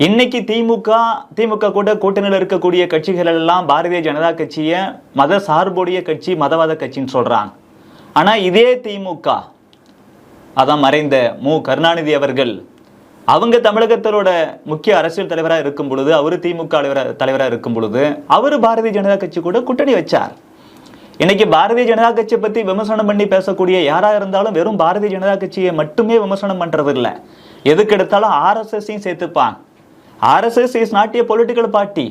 இன்னைக்கு திமுக திமுக கூட கூட்டணியில் இருக்கக்கூடிய கட்சிகள் எல்லாம் பாரதிய ஜனதா கட்சியை மத சார்புடைய கட்சி மதவாத கட்சின்னு சொல்கிறாங்க ஆனால் இதே திமுக அதான் மறைந்த மு. கருணாநிதி அவர்கள் அவங்க தமிழகத்தோட முக்கிய அரசியல் தலைவராக இருக்கும் பொழுது அவர் திமுக தலைவராக இருக்கும் பொழுது அவரு பாரதிய ஜனதா கட்சி கூட கூட்டணி வச்சார். இன்னைக்கு பாரதிய ஜனதா கட்சியை பற்றி விமர்சனம் பண்ணி பேசக்கூடிய யாராக இருந்தாலும் வெறும் பாரதிய ஜனதா கட்சியை மட்டுமே விமர்சனம் பண்ணுறது இல்லை எதுக்கு எடுத்தாலும் ஆர்எஸ்எஸையும் சேர்த்துப்பான் RSS is not a political party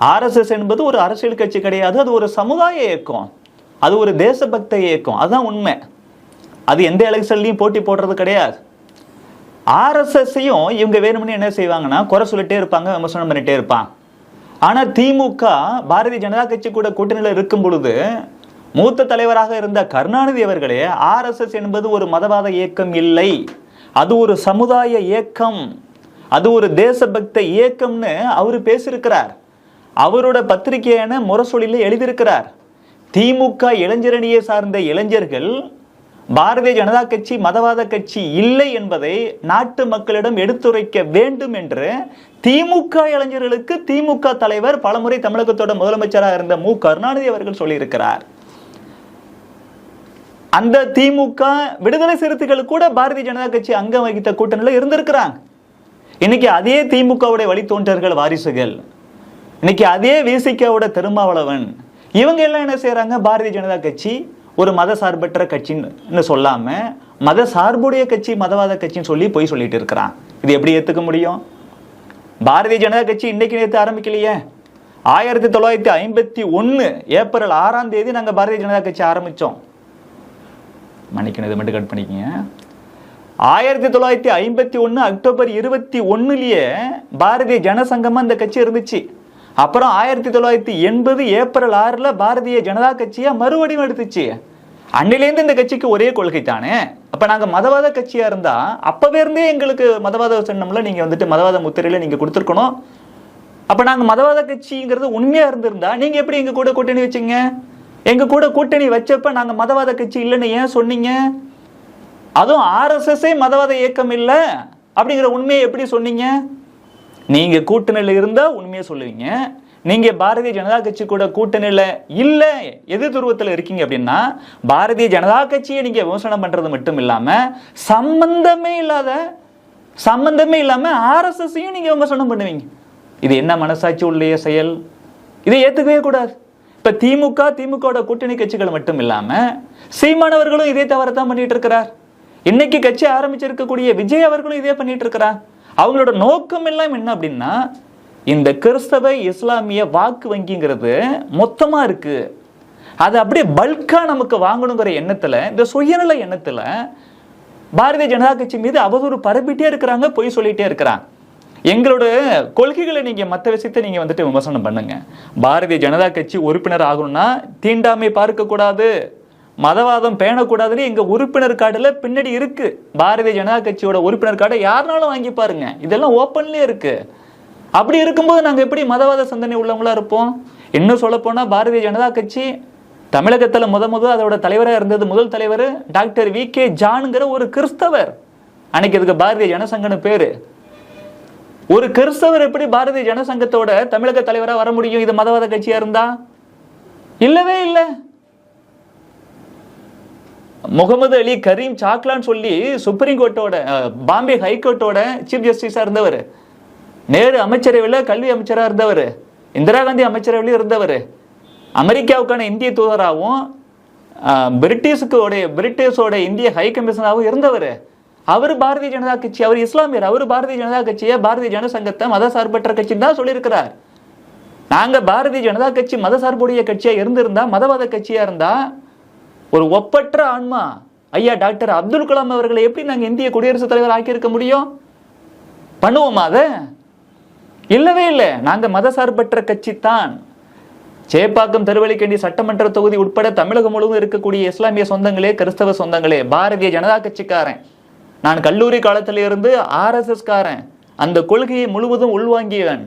RSS என்பது ஒரு அரசியல் கட்சி கிடையாது. அது ஒரு சமுதாய இயக்கம். அது ஒரு தேசபக்த இயக்கம். அதுதான் உண்மை. அது எந்த எலெக்ஷன்லையும் போட்டி போடுறது கிடையாது. ஆர்எஸ்எஸ்ஸையும் இவங்க வேணும்னு என்ன செய்வாங்கன்னா குறை சொல்லிட்டே இருப்பாங்க விமர்சனம் பண்ணிட்டே இருப்பான். ஆனால் திமுக பாரதிய ஜனதா கட்சி கூட கூட்டணியில் இருக்கும் பொழுது மூத்த தலைவராக இருந்த கருணாநிதி அவர்களே ஆர்எஸ்எஸ் என்பது ஒரு மதவாத இயக்கம் இல்லை. அது ஒரு சமுதாய இயக்கம். அது ஒரு தேசபக்த இயக்கம்னு அவர் பேசியிருக்கிறார். அவரோட பத்திரிகையான முரசொலியில் எழுதியிருக்கிறார். திமுக இளைஞரணியை சார்ந்த இளைஞர்கள் பாரதிய ஜனதா கட்சி மதவாத கட்சி இல்லை என்பதை நாட்டு மக்களிடம் எடுத்துரைக்க வேண்டும் என்று திமுக இளைஞர்களுக்கு திமுக தலைவர் பலமுறை தமிழகத்தோட முதலமைச்சராக இருந்த மு. கருணாநிதி அவர்கள் சொல்லியிருக்கிறார். அந்த திமுக விடுதலை சிறுத்தைகள் கூட பாரதிய ஜனதா கட்சி அங்கம் வகித்த கூட்டணியில் இருந்திருக்கிறாங்க. இன்னைக்கு அதே திமுகவுடைய வழித்தோன்றர்கள் வாரிசுகள் இன்னைக்கு அதே விசிகாவோட திருமாவளவன் இவங்க எல்லாம் என்ன செய்கிறாங்க பாரதிய ஜனதா கட்சி ஒரு மத சார்பற்ற கட்சின்னு சொல்லாம மத சார்புடைய கட்சி மதவாத கட்சின்னு சொல்லி போய் சொல்லிட்டு இருக்கிறான். இது எப்படி ஏத்துக்க முடியும்? பாரதிய ஜனதா கட்சி இன்னைக்கு நேற்று ஆரம்பிக்கலையே. ஆயிரத்தி தொள்ளாயிரத்தி ஐம்பத்தி ஒன்று ஏப்ரல் ஆறாம் தேதி நாங்கள் பாரதிய ஜனதா கட்சி ஆரம்பித்தோம் மன்னிக்கணும் இது மட்டும் கட் பண்ணிக்கங்க. ஆயிரத்தி தொள்ளாயிரத்தி ஐம்பத்தி ஒன்று அக்டோபர் இருபத்தி ஒன்றுலேயே பாரதிய ஜனசங்கமாக அந்த கட்சி இருந்துச்சு. அப்புறம் ஆயிரத்தி தொள்ளாயிரத்தி எண்பது ஏப்ரல் ஆறில் பாரதிய ஜனதா கட்சியாக மறுவடிவம் எடுத்துச்சு. அன்னிலேருந்து இந்த கட்சிக்கு ஒரே கொள்கை தானே? அப்போ நாங்கள் மதவாத கட்சியாக இருந்தால் அப்போவே இருந்தே எங்களுக்கு மதவாத சின்னம்ல நீங்கள் வந்துட்டு மதவாத முத்திரையில் நீங்கள் கொடுத்துருக்கணும். அப்போ நாங்கள் மதவாத கட்சிங்கிறது உண்மையாக இருந்திருந்தா நீங்கள் எப்படி எங்கள் கூட கூட்டணி வச்சீங்க? எங்கள் கூட கூட்டணி வச்சப்ப நாங்கள் மதவாத கட்சி இல்லைன்னு ஏன் சொன்னீங்க? அதுவும் ஆர்எஸ்எஸ்ஸே மதவாத இயக்கம் இல்லை. அப்படிங்கிற உண்மையை எப்படி சொன்னீங்க? நீங்க கூட்டணியில் இருந்தா உண்மையை சொல்லுவீங்க. நீங்க பாரதிய ஜனதா கட்சி கூட கூட்டணியில் இல்லை. எது துருவத்தில் இருக்கீங்க அப்படின்னா பாரதிய ஜனதா கட்சியை நீங்க விமர்சனம் பண்றது மட்டும் இல்லாம சம்பந்தமே இல்லாத சம்பந்தமே இல்லாம ஆர்எஸ்எஸ்ஸையும் நீங்க விமர்சனம் பண்ணுவீங்க. இது என்ன மனசாட்சி உள்ளே செயல்? இதை ஏத்துக்கவே கூடாது. இப்ப திமுக திமுகவோட கூட்டணி கட்சிகள் மட்டும் இல்லாம சீமானவர்களும் இதே தவறத்தான் பண்ணிட்டு இருக்கிறார். இன்னைக்கு கட்சி ஆரம்பிச்சிருக்கக்கூடிய விஜய் அவர்களும் இதே பண்ணிட்டு இருக்கிறா அவங்களோட நோக்கம் எல்லாம் என்ன அப்படின்னா இந்த கிறிஸ்தவ இஸ்லாமிய வாக்கு வங்கிங்கிறது மொத்தமா இருக்கு. அது அப்படியே பல்காக நமக்கு வாங்கணுங்கிற எண்ணத்துல இந்த சுயநல எண்ணத்துல பாரதிய ஜனதா கட்சி மீது அவதூறு பரப்பிட்டே இருக்கிறாங்க பொய் சொல்லிட்டே இருக்கிறாங்க. எங்களோட கொள்கைகளை நீங்க மற்ற விஷயத்தை நீங்க வந்துட்டு விமர்சனம் பண்ணுங்க. பாரதிய ஜனதா கட்சி உறுப்பினர் ஆகணும்னா தீண்டாமை பார்க்க கூடாது மதவாதம் பேணக்கூடாதுன்னு எங்க உறுப்பினர் கார்டுல பின்னாடி இருக்கு. பாரதிய ஜனதா கட்சியோட உறுப்பினர் கார்டை யாருனாலும் வாங்கி பாருங்க. இதெல்லாம் ஓப்பன்லேயே இருக்கு. அப்படி இருக்கும்போது நாங்க எப்படி மதவாத சிந்தனை உள்ளவங்களா இருப்போம்? இன்னும் சொல்ல போனா பாரதிய ஜனதா கட்சி தமிழகத்தில் முத முத அதோட தலைவராக இருந்தது முதல் தலைவர் டாக்டர் வி கே ஜானுங்கிற ஒரு கிறிஸ்தவர். அன்னைக்கு அதுக்கு பாரதிய ஜனசங்கன்னு பேரு. ஒரு கிறிஸ்தவர் எப்படி பாரதிய ஜனசங்கத்தோட தமிழக தலைவராக வர முடியும்? இது மதவாத கட்சியா இருந்தா? இல்லவே இல்லை. முகமது அலி கரீம் சாக்லான்னு சொல்லி சுப்ரீம் கோர்ட்டோட பாம்பே ஹைகோர்ட்டோட சீஃப் ஜஸ்டிஸாக இருந்தவர். நேரு அமைச்சரவையில் கல்வி அமைச்சராக இருந்தவர். இந்திரா காந்தி அமைச்சரவையிலும் இருந்தவர். அமெரிக்காவுக்கான இந்திய தூதராகவும் பிரிட்டிஷுக்கு உடைய பிரிட்டிஷோட இந்திய ஹை கமிஷனாகவும் இருந்தவர். அவர் பாரதிய ஜனதா கட்சி அவர் இஸ்லாமியர். அவர் பாரதிய ஜனதா கட்சியை பாரதிய ஜனசங்கத்தை மத சார்பற்ற கட்சின்னு தான் சொல்லியிருக்கிறார். நாங்கள் பாரதிய ஜனதா கட்சி மத சார்புடைய கட்சியாக இருந்திருந்தா மதவாத கட்சியாக இருந்தால் ஒரு ஒப்பற்ற ஆன்மா. ஐயா டாக்டர் அப்துல் கலாம் அவர்களை எப்படி நாங்கள் இந்திய குடியரசுத் தலைவர் ஆக்கியிருக்க முடியும்? பண்ணுவோமா அதை? இல்லவே இல்லை. நாங்கள் மத சார்பற்ற கட்சி தான். சேப்பாக்கம் திருவள்ளிக்கண்டி சட்டமன்ற தொகுதி உட்பட தமிழகம் முழுவதும் இருக்கக்கூடிய இஸ்லாமிய சொந்தங்களே கிறிஸ்தவ சொந்தங்களே பாரதிய ஜனதா கட்சிக்காரன். நான் கல்லூரி காலத்திலிருந்து ஆர்எஸ்எஸ்காரன் ஆர்எஸ்எஸ் காரன் அந்த கொள்கையை முழுவதும் உள்வாங்கியவன்.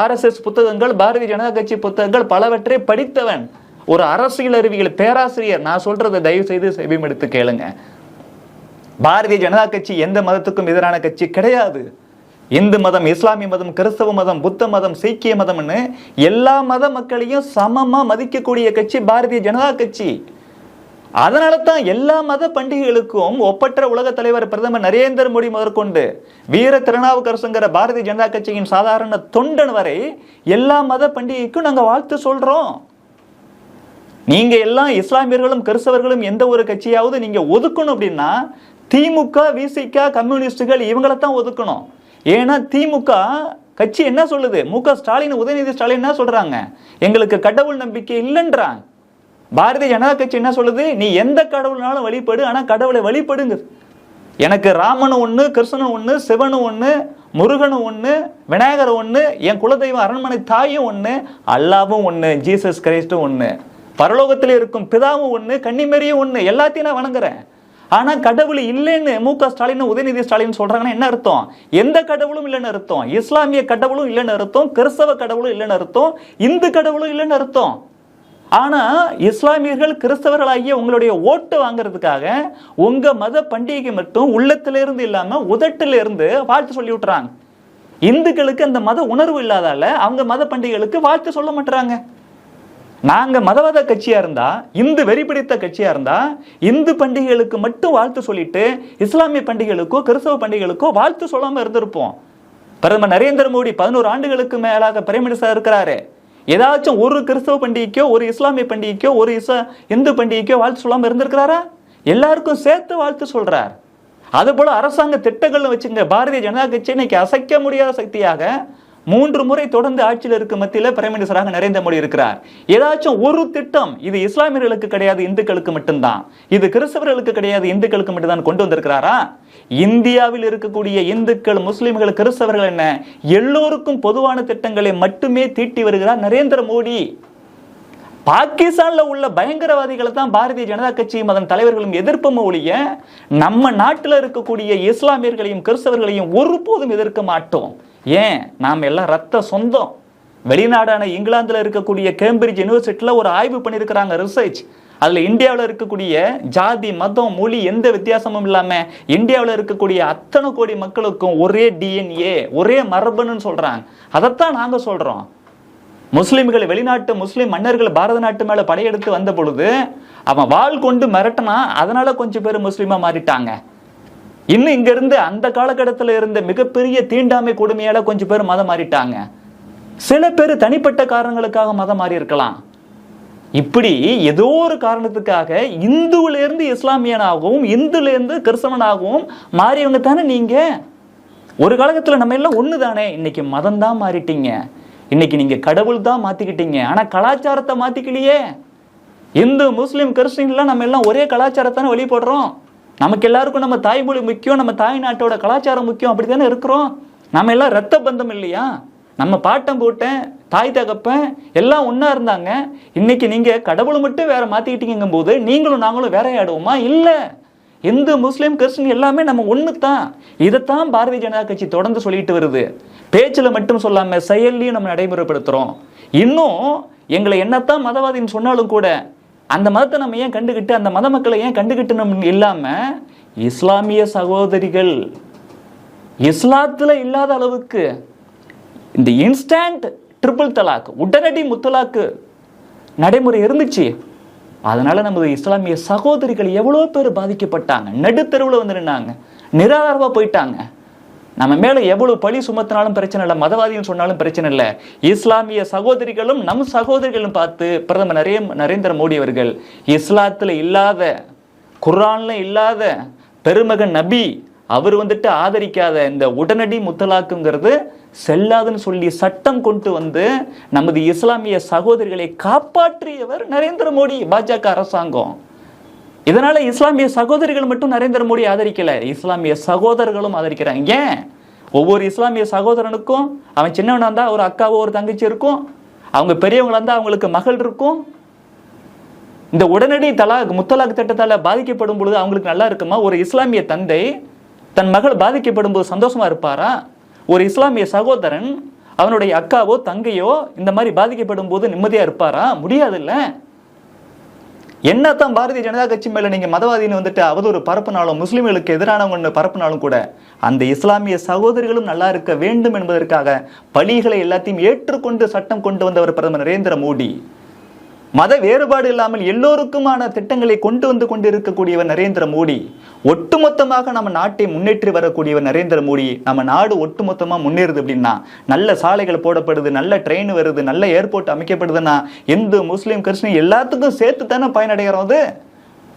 ஆர்எஸ்எஸ் புத்தகங்கள் பாரதிய ஜனதா கட்சி புத்தகங்கள் பலவற்றை படித்தவன். ஒரு அரசியல் அறிவியல் பேராசிரியர் நான் சொல்றதை தயவு செய்து செவிமெடுத்து கேளுங்க. பாரதிய ஜனதா கட்சி எந்த மதத்துக்கும் எதிரான கட்சி கிடையாது. இந்து மதம் இஸ்லாமிய மதம் கிறிஸ்தவ மதம் புத்த மதம் சீக்கிய மதம்னு எல்லா மத மக்களையும் சமமா மதிக்கக்கூடிய கட்சி பாரதிய ஜனதா கட்சி. அதனால தான் எல்லா மத பண்டிகைகளுக்கும் ஒப்பற்ற உலக தலைவர் பிரதமர் நரேந்திர மோடி முதற்கொண்டு வீர திருநாவுக்கரசுங்கிற பாரதிய ஜனதா கட்சியின் சாதாரண தொண்டன் வரை எல்லா மத பண்டிகைக்கும் நாங்கள் வாழ்த்து சொல்றோம். நீங்க எல்லாம் இஸ்லாமியர்களும் கிறிஸ்தவர்களும் எந்த ஒரு கட்சியாவது நீங்க ஒதுக்கணும் அப்படின்னா திமுக விசிக கம்யூனிஸ்டுகள் இவங்களை தான் ஒதுக்கணும். ஏன்னா திமுக கட்சி என்ன சொல்லுது? மு க ஸ்டாலின் உதயநிதி ஸ்டாலின் என்ன சொல்றாங்க? எங்களுக்கு கடவுள் நம்பிக்கை இல்லைன்றாங்க. பாரதிய ஜனதா கட்சி என்ன சொல்லுது? நீ எந்த கடவுள்னாலும் வழிபடு ஆனா கடவுளை வழிபடுங்க எனக்கு ராமனும் ஒண்ணு கிருஷ்ணனும் ஒண்ணு சிவனும் ஒண்ணு முருகனும் ஒண்ணு விநாயகர் ஒண்ணு என் குலதெய்வம் அரண்மனை தாயும் ஒண்ணு அல்லாவும் ஒண்ணு ஜீசஸ் கிரைஸ்டும் ஒண்ணு. பரலோகத்தில் இருக்கும் பிதாவும் ஒன்று கன்னிமேரியும் ஒன்று எல்லாத்தையும் நான் வணங்குறேன். ஆனால் கடவுள் இல்லைன்னு மு க ஸ்டாலின் உதயநிதி ஸ்டாலின் சொல்கிறாங்கன்னா என்ன அர்த்தம்? எந்த கடவுளும் இல்லைன்னு அர்த்தம். இஸ்லாமிய கடவுளும் இல்லைன்னு அர்த்தம். கிறிஸ்தவ கடவுளும் இல்லைன்னு அர்த்தம். இந்து கடவுளும் இல்லைன்னு அர்த்தம். ஆனால் இஸ்லாமியர்கள் கிறிஸ்தவர்களாகிய உங்களுடைய ஓட்டு வாங்குறதுக்காக உங்கள் மத பண்டிகை மட்டும் உள்ளத்துல இல்லாமல் உதட்டிலிருந்து வாழ்த்து சொல்லி விட்டுறாங்க. இந்துக்களுக்கு அந்த மத உணர்வு இல்லாதால அவங்க மத பண்டிகைகளுக்கு வாழ்த்து சொல்ல மாட்டுறாங்க. நாங்க மதவாத கட்சியா இருந்தா இந்து வெறி பிடித்த கட்சியா இருந்தா இந்து பண்டிகைகளுக்கு மட்டும் வாழ்த்து சொல்லிட்டு இஸ்லாமிய பண்டிகைகளுக்கோ கிறிஸ்தவ பண்டிகைகளுக்கோ வாழ்த்து சொல்லாம இருந்திருப்போம். பிரதமர் நரேந்திர மோடி பதினோரு ஆண்டுகளுக்கு மேலாக பிரைம் மினிஸ்டர் இருக்கிறாரு. ஏதாச்சும் ஒரு கிறிஸ்தவ பண்டிகைக்கோ ஒரு இஸ்லாமிய பண்டிகைக்கோ ஒரு இச இந்து பண்டிகைக்கோ வாழ்த்து சொல்லாம இருந்திருக்கிறாரா? எல்லாருக்கும் சேர்த்து வாழ்த்து சொல்றார். அதுபோல அரசாங்க திட்டங்கள்னு வச்சுங்க பாரதிய ஜனதா கட்சி இன்னைக்கு அசைக்க முடியாத சக்தியாக மூன்று முறை தொடர்ந்து ஆட்சியில் இருக்க மத்தியில் பிரைம் மினிஸ்டராக நரேந்திர மோடி இருக்கிறார். ஏதாச்சும் ஒரு திட்டம் இது இஸ்லாமியர்களுக்கு கிடையாது இந்துக்களுக்கு மட்டும்தான். இது கிறிஸ்தவர்களுக்கு கிடையாது இந்துக்களுக்கு மட்டும்தான் கொண்டு வந்திருக்கிறாரா? இந்தியாவில் இருக்கக்கூடிய இந்துக்கள் முஸ்லிம்கள் கிறிஸ்தவர்கள் என்ன? எல்லோருக்கும் பொதுவான திட்டங்களை மட்டுமே தீட்டி வருகிறார் நரேந்திர மோடி. பாகிஸ்தான்ல உள்ள பயங்கரவாதிகளை தான் பாரதிய ஜனதா கட்சியும் அதன் தலைவர்களும் எதிர்ப்பும் ஒழிய நம்ம நாட்டில் இருக்கக்கூடிய இஸ்லாமியர்களையும் கிறிஸ்தவர்களையும் ஒருபோதும் எதிர்க்க மாட்டோம். ஏன்? நாம் எல்லாம் ரத்த சொந்தம். வெளிநாடான இங்கிலாந்தில் இருக்கக்கூடிய கேம்பிரிட்ஜ் யூனிவர்சிட்டியில் ஒரு ஆய்வு பண்ணியிருக்கிறாங்க ரிசர்ச் அதில் இந்தியாவில் இருக்கக்கூடிய ஜாதி மதம் மொழி எந்த வித்தியாசமும் இல்லாமல் இந்தியாவில் இருக்கக்கூடிய அத்தனை கோடி மக்களுக்கும் ஒரே டிஎன்ஏ ஒரே மரபணுன்னு சொல்கிறாங்க அதைத்தான் நாங்கள் சொல்கிறோம் முஸ்லீம்கள் வெளிநாட்டு முஸ்லீம் மன்னர்கள் பாரத நாட்டு மேலே படையெடுத்து வந்த பொழுது அவன் வாள் கொண்டு மிரட்டினா அதனால கொஞ்சம் பேர் முஸ்லீமாக மாறிட்டாங்க. இன்னும் இங்க இருந்து அந்த காலகட்டத்தில் இருந்த மிகப்பெரிய தீண்டாமை கொடுமையால கொஞ்சம் பேர் மதம் மாறிட்டாங்க. சில பேர் தனிப்பட்ட காரணங்களுக்காக மதம் மாறி இருக்கலாம். இப்படி ஏதோ ஒரு காரணத்துக்காக இந்துவிலிருந்து இஸ்லாமியனாகவும் இந்துலேருந்து கிறிஸ்தவனாகவும் மாறியவங்க தானே நீங்க? ஒரு காலகட்டத்தில் நம்ம எல்லாம் ஒன்று தானே இன்னைக்கு மதம் தான் மாறிட்டீங்க. இன்னைக்கு நீங்க கடவுள் தான் மாத்திக்கிட்டீங்க. ஆனா கலாச்சாரத்தை மாத்திக்கலையே. இந்து முஸ்லீம் கிறிஸ்டின்லாம் நம்ம எல்லாம் ஒரே கலாச்சாரத்தானே வழிபடுறோம். நமக்கு எல்லாருக்கும் நம்ம தாய்மொழி முக்கியம் நம்ம தாய் நாட்டோட கலாச்சாரம் முக்கியம் அப்படி தானே இருக்கிறோம்? நம்ம எல்லாம் ரத்த பந்தம் இல்லையா? நம்ம பாட்டம் போட்டேன் தாய் தகப்பன் எல்லாம் ஒன்றா இருந்தாங்க. இன்னைக்கு நீங்கள் கடவுளை மட்டும் வேற மாற்றிக்கிட்டீங்கும் போது நீங்களும் நாங்களும் வேறையாடுவோமா? ஆடுவோமா இந்து முஸ்லீம் கிறிஸ்டின் எல்லாமே நம்ம ஒன்று தான் இதைத்தான் பாரதிய ஜனதா கட்சி தொடர்ந்து சொல்லிட்டு வருது. பேச்சில் மட்டும் சொல்லாமல் செயல்லையும் நம்ம நடைமுறைப்படுத்துகிறோம் இன்னும் எங்களை என்னத்தான் மதவாதின்னு சொன்னாலும் கூட அந்த மதத்தை நம்ம ஏன் கண்டுகிட்டு அந்த மத மக்களை ஏன் கண்டுகிட்டு நம்ம இல்லாமல் இஸ்லாமிய சகோதரிகள் இஸ்லாத்தில் இல்லாத அளவுக்கு இந்த இன்ஸ்டன்ட் ட்ரிபிள் தலாக் உடனடி முத்தலாக்கு நடைமுறை இருந்துச்சு. அதனால நமது இஸ்லாமிய சகோதரிகள் எவ்வளோ பேர் பாதிக்கப்பட்டாங்க? நடுத்தெருவில் வந்து நின்னாங்க நிராதாரமாக போயிட்டாங்க. நம்ம மேலே எவ்வளவு பழி சுமத்தினாலும் பிரச்சனை இல்லை மதவாதின்னு சொன்னாலும் பிரச்சனை இல்லை. இஸ்லாமிய சகோதரிகளும் நம் சகோதரிகளும் பார்த்து பிரதமர் நரே நரேந்திர மோடி அவர்கள் இஸ்லாத்தில் இல்லாத குரானில் இல்லாத பெருமகன் நபி அவர் வந்துட்டு ஆதரிக்காத இந்த உடனடி முத்தலாக்குங்கிறது செல்லாதுன்னு சொல்லி சட்டம் கொண்டு வந்து நமது இஸ்லாமிய சகோதரிகளை காப்பாற்றியவர் நரேந்திர மோடி பாஜக அரசாங்கம். இதனால இஸ்லாமிய சகோதரிகள் மட்டும் நரேந்திர மோடி ஆதரிக்கல. இஸ்லாமிய சகோதரர்களும் ஆதரிக்கிறாங்க. ஏன் ஒவ்வொரு இஸ்லாமிய சகோதரனுக்கும் அவன் சின்னவனா இருந்தா ஒரு அக்காவோ ஒரு தங்கச்சி இருக்கும். அவங்க பெரியவங்களா இருந்தா அவங்களுக்கு மகள் இருக்கும். இந்த உடனடி தலாக் முத்தலாக் திட்டத்தால பாதிக்கப்படும் பொழுது அவங்களுக்கு நல்லா இருக்குமா? ஒரு இஸ்லாமிய தந்தை தன் மகள் பாதிக்கப்படும் போது சந்தோஷமா இருப்பாரா? ஒரு இஸ்லாமிய சகோதரன் அவனுடைய அக்காவோ தங்கையோ இந்த மாதிரி பாதிக்கப்படும் போது நிம்மதியா இருப்பாரா? முடியாதுல்ல. என்னத்தான் பாரதிய ஜனதா கட்சி மேல நீங்க மதவாதின்னு வந்துட்டு அவதூறு பரப்புனாலும் முஸ்லிம்களுக்கு எதிரானவங்க பரப்புனாலும் கூட அந்த இஸ்லாமிய சகோதரிகளும் நல்லா இருக்க வேண்டும் என்பதற்காக பலிகளை எல்லாத்தையும் ஏற்றுக்கொண்டு சட்டம் கொண்டு வந்தவர் பிரதமர் நரேந்திர மோடி. மத வேறுபாடு இல்லாமல் எல்லோருக்குமான திட்டங்களை கொண்டு வந்து கொண்டிருக்கக்கூடியவர் நரேந்திர மோடி. ஒட்டுமொத்தமாக நம்ம நாட்டை முன்னேற்றி வரக்கூடியவர் நரேந்திர மோடி. நம்ம நாடு ஒட்டுமொத்தமாக முன்னேறுது அப்படின்னா நல்ல சாலைகள் போடப்படுது நல்ல ட்ரெயின் வருது நல்ல ஏர்போர்ட் அமைக்கப்படுதுன்னா இந்து முஸ்லீம் கிறிஸ்டின் எல்லாத்துக்கும் சேர்த்து தானே பயனடைகிறோம் அது?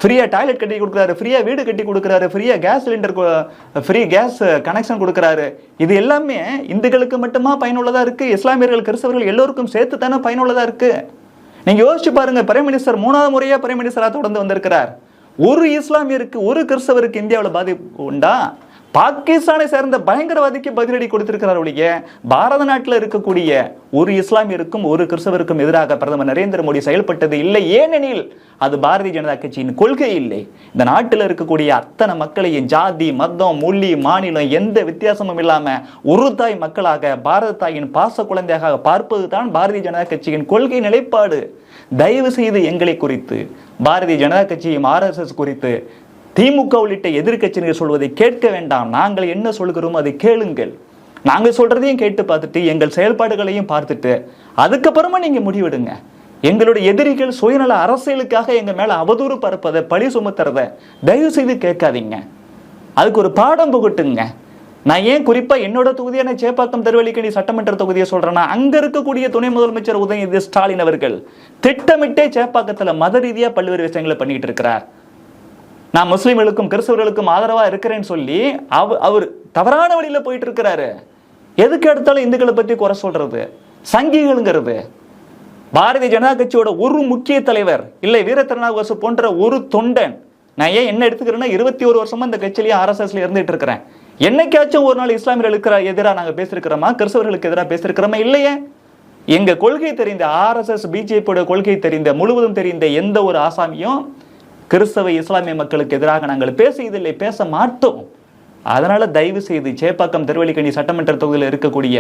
ஃப்ரீயாக டாய்லெட் கட்டி கொடுக்குறாரு ஃப்ரீயாக வீடு கட்டி கொடுக்குறாரு ஃப்ரீயாக gas cylinder free gas connection கொடுக்குறாரு. இது எல்லாமே இந்துக்களுக்கு மட்டுமா பயனுள்ளதாக இருக்குது இஸ்லாமியர்கள் கிறிஸ்தவர்கள் எல்லோருக்கும் சேர்த்து தானே பயனுள்ளதாக இருக்குது நீங்க யோசிச்சு பாருங்க பிரைம் மினிஸ்டர் மூணாவது முறையா பிரைம் மினிஸ்டராக தொடர்ந்து வந்திருக்கிறார். ஒரு இஸ்லாமியருக்கு ஒரு கிறிஸ்தவருக்கு இந்தியாவில் பாதிப்பு உண்டா? பாகிஸ்தானை சேர்ந்த பயங்கரவாதிக்கு பதிலடி கொடுத்திருக்கிறார் ஒழிய பாரத நாட்டில் இருக்கக்கூடிய ஒரு இஸ்லாமியருக்கும் ஒரு கிறிஸ்தவருக்கும் எதிராக பிரதமர் நரேந்திர மோடி செயல்பட்டது இல்லை. ஏனெனில் அது பாரதிய ஜனதா கட்சியின் கொள்கை இல்லை. இந்த நாட்டில் இருக்கக்கூடிய அத்தனை மக்களையும் ஜாதி மதம் மொழி மாநிலம் எந்த வித்தியாசமும் இல்லாமல் ஒரு தாய் மக்களாக பாரத தாயின் பாச குழந்தையாக பார்ப்பது தான் பாரதிய ஜனதா கட்சியின் கொள்கை நிலைப்பாடு. தயவு செய்து எங்களை குறித்து பாரதிய ஜனதா கட்சியும் ஆர்எஸ்எஸ் குறித்து திமுக உள்ளிட்ட எதிர்கட்சியினர் சொல்வதை கேட்க வேண்டாம். நாங்கள் என்ன சொல்கிறோம் அதை கேளுங்கள். நாங்கள் சொல்றதையும் கேட்டு பார்த்துட்டு எங்கள் செயல்பாடுகளையும் பார்த்துட்டு அதுக்கப்புறமா நீங்க முடிவெடுங்க. எங்களுடைய எதிரிகள் சுயநல அரசியலுக்காக எங்க மேல அவதூறு பரப்பதை பழி சுமத்துறத தயவு செய்து கேட்காதீங்க. அதுக்கு ஒரு பாடம் புகட்டுங்க. நான் ஏன் குறிப்பா என்னோட தொகுதியான சேப்பாக்கம் திருவள்ளிக்கணி சட்டமன்ற தொகுதியை சொல்றேன்னா அங்க இருக்கக்கூடிய துணை முதலமைச்சர் உதயநிதி ஸ்டாலின் அவர்கள் திட்டமிட்டே சேப்பாக்கத்துல மத ரீதியா பல்வேறு விஷயங்களை பண்ணிட்டு இருக்கிறார். நான் முஸ்லீம்களுக்கும் கிறிஸ்தவர்களுக்கும் ஆதரவா இருக்கிறேன்னு சொல்லி அவ அவர் தவறான வழியில போயிட்டு இருக்கிறாரு எதுக்கு எடுத்தாலும் இந்துக்களை பத்தி குறை சொல்றது? சங்கிகளுங்கிறது. பாரதிய ஜனதா கட்சியோட ஒரு முக்கிய தலைவர் இல்லை வீர போன்ற ஒரு தொண்டன். நான் ஏன் என்ன எடுத்துக்கிறேன்னா இருபத்தி ஒரு வருஷமா இந்த கட்சியிலேயே ஆர்எஸ்எஸ்ல இருந்துட்டு இருக்கிறேன். என்னைக்காச்சும் ஒரு நாள் இஸ்லாமியர்களுக்கு எதிராக நாங்க பேசியிருக்கிறோமா கிறிஸ்தவர்களுக்கு எதிராக பேசியிருக்கிறோமா இல்லையே. எங்க கொள்கை தெரிந்த ஆர்எஸ்எஸ் பிஜேபியோட கொள்கை தெரிந்த முழுவதும் தெரிந்த எந்த ஒரு ஆசாமியும் கிறிஸ்தவ இஸ்லாமிய மக்களுக்கு எதிராக நாங்கள் பேசியதில்லை பேச மாட்டோம். அதனால தயவு செய்து சேப்பாக்கம் திருவள்ளிக்கணி சட்டமன்ற தொகுதியில் இருக்கக்கூடிய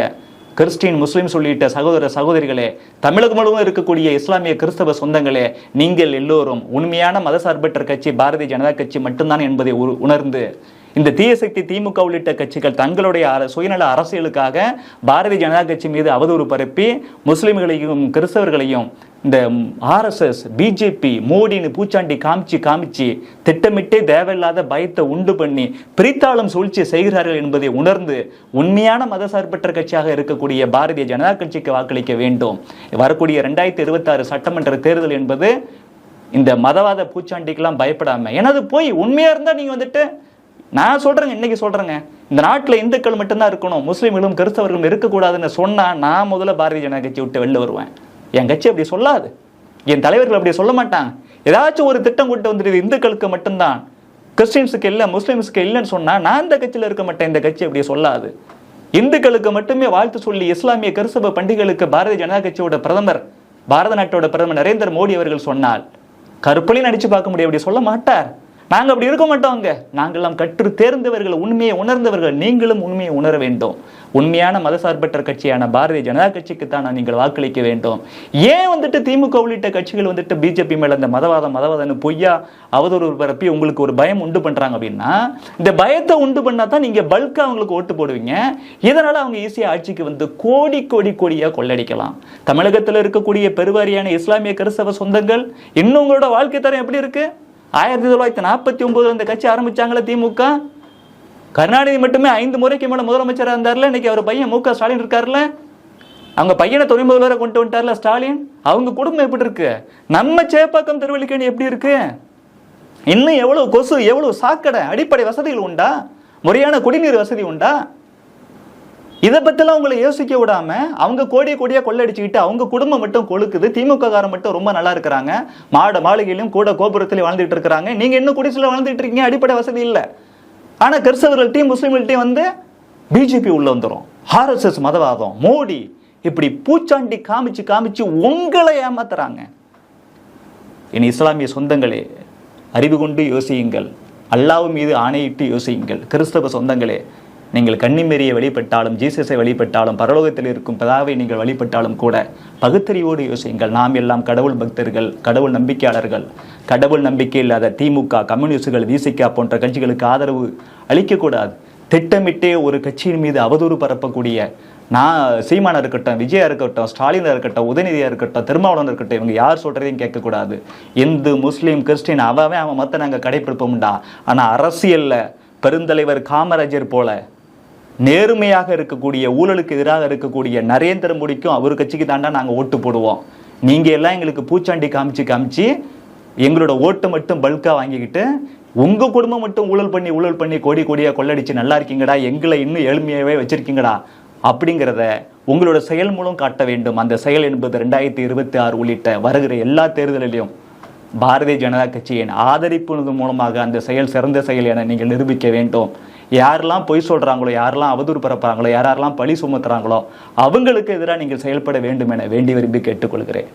கிறிஸ்டின் முஸ்லீம்ஸ் உள்ளிட்ட சகோதர சகோதரிகளே தமிழகம் முழுவதும் இருக்கக்கூடிய இஸ்லாமிய கிறிஸ்தவ சொந்தங்களே நீங்கள் எல்லோரும் உண்மையான மதசார்பற்ற கட்சி பாரதிய ஜனதா கட்சி மட்டும்தான் என்பதை உணர்ந்து இந்த தீயசக்தி திமுக உள்ளிட்ட கட்சிகள் தங்களுடைய அர- சுயநல அரசியலுக்காக பாரதிய ஜனதா கட்சி மீது அவதூறு பரப்பி முஸ்லிம்களையும் கிறிஸ்தவர்களையும் இந்த ஆர்எஸ்எஸ் பிஜேபி மோடின்னு பூச்சாண்டி காமிச்சு காமிச்சு திட்டமிட்டே தேவையில்லாத பயத்தை உண்டு பண்ணி பிரித்தாளும் சூழ்ச்சி செய்கிறார்கள் என்பதை உணர்ந்து உண்மையான மதசார்பற்ற கட்சியாக இருக்கக்கூடிய பாரதிய ஜனதா கட்சிக்கு வாக்களிக்க வேண்டும். வரக்கூடிய ரெண்டாயிரத்தி இருபத்தாறு சட்டமன்ற தேர்தல் என்பது இந்த மதவாத பூச்சாண்டிக்கெல்லாம் பயப்படாமல் எனது போய் உண்மையாக இருந்தால் நீங்கள் வந்துட்டு நான் சொல்கிறேங்க இன்றைக்கி சொல்கிறேங்க இந்த நாட்டில் இந்துக்கள் மட்டும்தான் இருக்கணும் முஸ்லீம்களும் கிறிஸ்தவர்களும் இருக்கக்கூடாதுன்னு சொன்னால் நான் முதல்ல பாரதிய ஜனதா கட்சி விட்டு வெளில வருவேன். என் கட்சி அப்படி சொல்லாது. என் தலைவர்கள் அப்படி சொல்ல மாட்டாங்க. ஏதாச்சும் ஒரு திட்டம் கொண்டு வந்துடுது இந்துக்களுக்கு மட்டும்தான். கிறிஸ்டின்ஸுக்கு இல்லை முஸ்லீம்ஸுக்கு இல்லைன்னு சொன்னால் நான் இந்த கட்சியில் இருக்க மாட்டேன் இந்த கட்சி அப்படி சொல்லாது. இந்துக்களுக்கு மட்டுமே வாழ்த்து சொல்லி இஸ்லாமிய கிறிஸ்தவ பண்டிகைகளுக்கு பாரதிய ஜனதா கட்சியோட பிரதமர் பாரத நாட்டோட பிரதமர் நரேந்திர மோடி அவர்கள் சொன்னால் கருப்பலையும் நடிச்சு பார்க்க முடியும் அப்படி சொல்ல மாட்டார். நாங்கள் அப்படி இருக்க மாட்டோங்க நாங்கள்லாம் கற்று தேர்ந்தவர்கள் உண்மையை உணர்ந்தவர்கள். நீங்களும் உண்மையை உணர வேண்டும். உண்மையான மதசார்பற்ற கட்சியான பாரதிய ஜனதா கட்சிக்கு தான் நீங்கள் வாக்களிக்க வேண்டும். ஏன் வந்துட்டு திமுக உள்ளிட்ட கட்சிகள் வந்துட்டு பிஜேபி மேல இந்த மதவாதம் மதவாதம்னு பொய்யா அவதூறு பரப்பி உங்களுக்கு ஒரு பயம் உண்டு பண்றாங்க அப்படின்னா இந்த பயத்தை உண்டு பண்ணா தான் நீங்க பல்கா அவங்களுக்கு ஓட்டு போடுவீங்க. இதனால அவங்க ஈஸியா ஆட்சிக்கு வந்து கோடி கோடி கோடியா கொள்ளடிக்கலாம். தமிழகத்தில் இருக்கக்கூடிய பெருவாரியான இஸ்லாமிய கிறிஸ்தவ சொந்தங்கள் இன்னும் உங்களோட வாழ்க்கை தரம் எப்படி இருக்கு? ஆயிரத்தி தொள்ளாயிரத்தி நாற்பத்தி ஒன்பதுல இந்த கட்சி ஆரம்பிச்சாங்களே திமுக? கருணாநிதி மட்டுமே ஐந்து முறைக்கு மேல முதலமைச்சராக இருந்தார்ல? இன்னைக்கு அவர் பையன் மு க. ஸ்டாலின் இருக்கார்ல? அவங்க பையனை துணை முதல்வரை கொண்டு வந்துட்டார்ல ஸ்டாலின்? அவங்க குடும்பம் எப்படி இருக்கு? நம்ம சேப்பாக்கம் திருவள்ளிக்கணி எப்படி இருக்கு? இன்னும் எவ்வளவு கொசு எவ்வளவு சாக்கடை அடிப்படை வசதிகள் உண்டா? முறையான குடிநீர் வசதி உண்டா? இதை பற்றிலாம் உங்களை யோசிக்க விடாம அவங்க கோடிய கோடியாக கொள்ளடிச்சுக்கிட்டு அவங்க குடும்பம் மட்டும் கொழுக்குது திமுக காரன் மட்டும் ரொம்ப நல்லா இருக்கிறாங்க. மாட மாளிகையிலும் கூட கோபுரத்திலையும் வாழ்ந்துட்டு இருக்கிறாங்க. நீங்க இன்னும் குடிசையில் வாழ்ந்துட்டு இருக்கீங்க அடிப்படை வசதி இல்லை. ஆனா கிறிஸ்தவர்கள்ட்டையும் முஸ்லீம்கள்ட்டையும் வந்து பிஜேபி உள்ள வந்துடும் ஆர்எஸ்எஸ் மதவாதம். மோடி இப்படி பூச்சாண்டி காமிச்சு காமிச்சு உங்களை ஏமாத்துறாங்க. என் இஸ்லாமிய சொந்தங்களே அறிவு கொண்டு யோசியுங்கள். அல்லாஹ் மீது ஆணையிட்டு யோசியுங்கள். கிறிஸ்தவ சொந்தங்களே நீங்கள் கண்ணிமேறியை வழிபட்டாலும் ஜீசஸை வழிபட்டாலும் பரலோகத்தில் இருக்கும் பிதாவை நீங்கள் வழிபட்டாலும் கூட பகுத்தறிவோடு யோசியுங்கள். நாம் எல்லாம் கடவுள் பக்தர்கள் கடவுள் நம்பிக்கையாளர்கள். கடவுள் நம்பிக்கை இல்லாத திமுக கம்யூனிஸ்டுகள் விசிகா போன்ற கட்சிகளுக்கு ஆதரவு அளிக்கக்கூடாது. திட்டமிட்டே ஒரு கட்சியின் மீது அவதூறு பரப்பக்கூடிய நான் சீமானா இருக்கட்டும் விஜயா இருக்கட்டும் ஸ்டாலினாக இருக்கட்டும் உதயநிதியாக இருக்கட்டும் திருமாவளவன் இருக்கட்டும் இவங்க யார் சொல்றதையும் கேட்கக்கூடாது. இந்து முஸ்லீம் கிறிஸ்டின் அவன் அவன் மற்ற நாங்கள் கடைப்பிடிப்போம்டா. ஆனால் அரசியலில் பெருந்தலைவர் காமராஜர் போல நேர்மையாக இருக்கக்கூடிய ஊழலுக்கு எதிராக இருக்கக்கூடிய நரேந்திர மோடிக்கும் அவர் கட்சிக்கு தாண்டா நாங்கள் ஓட்டு போடுவோம். நீங்கள் எல்லாம் எங்களுக்கு பூச்சாண்டி காமிச்சு காமிச்சு எங்களோட ஓட்டை மட்டும் பல்காக வாங்கிக்கிட்டு உங்கள் குடும்பம் மட்டும் ஊழல் பண்ணி ஊழல் பண்ணி கோடி கோடியாக கொள்ளடிச்சு நல்லா இருக்கீங்கடா எங்களை இன்னும் எளிமையாகவே வச்சுருக்கீங்களா அப்படிங்கிறத உங்களோட செயல் மூலம் காட்ட வேண்டும். அந்த செயல் என்பது ரெண்டாயிரத்தி இருபத்தி ஆறு உள்ளிட்ட வருகிற எல்லா தேர்தலிலையும் பாரதிய ஜனதா கட்சியின் ஆதரிப்பு மூலமாக அந்த செயல் சிறந்த செயல் என நீங்கள் நிரூபிக்க வேண்டும். யாரெல்லாம் பொய் சொல்றாங்களோ யாரெல்லாம் அவதூறு பரப்புகிறாங்களோ யாரெல்லாம் பழி சுமத்துறாங்களோ அவங்களுக்கு எதிராக நீங்கள் செயல்பட வேண்டும் என வேண்டி விரும்பி கேட்டுக்கொள்கிறேன்.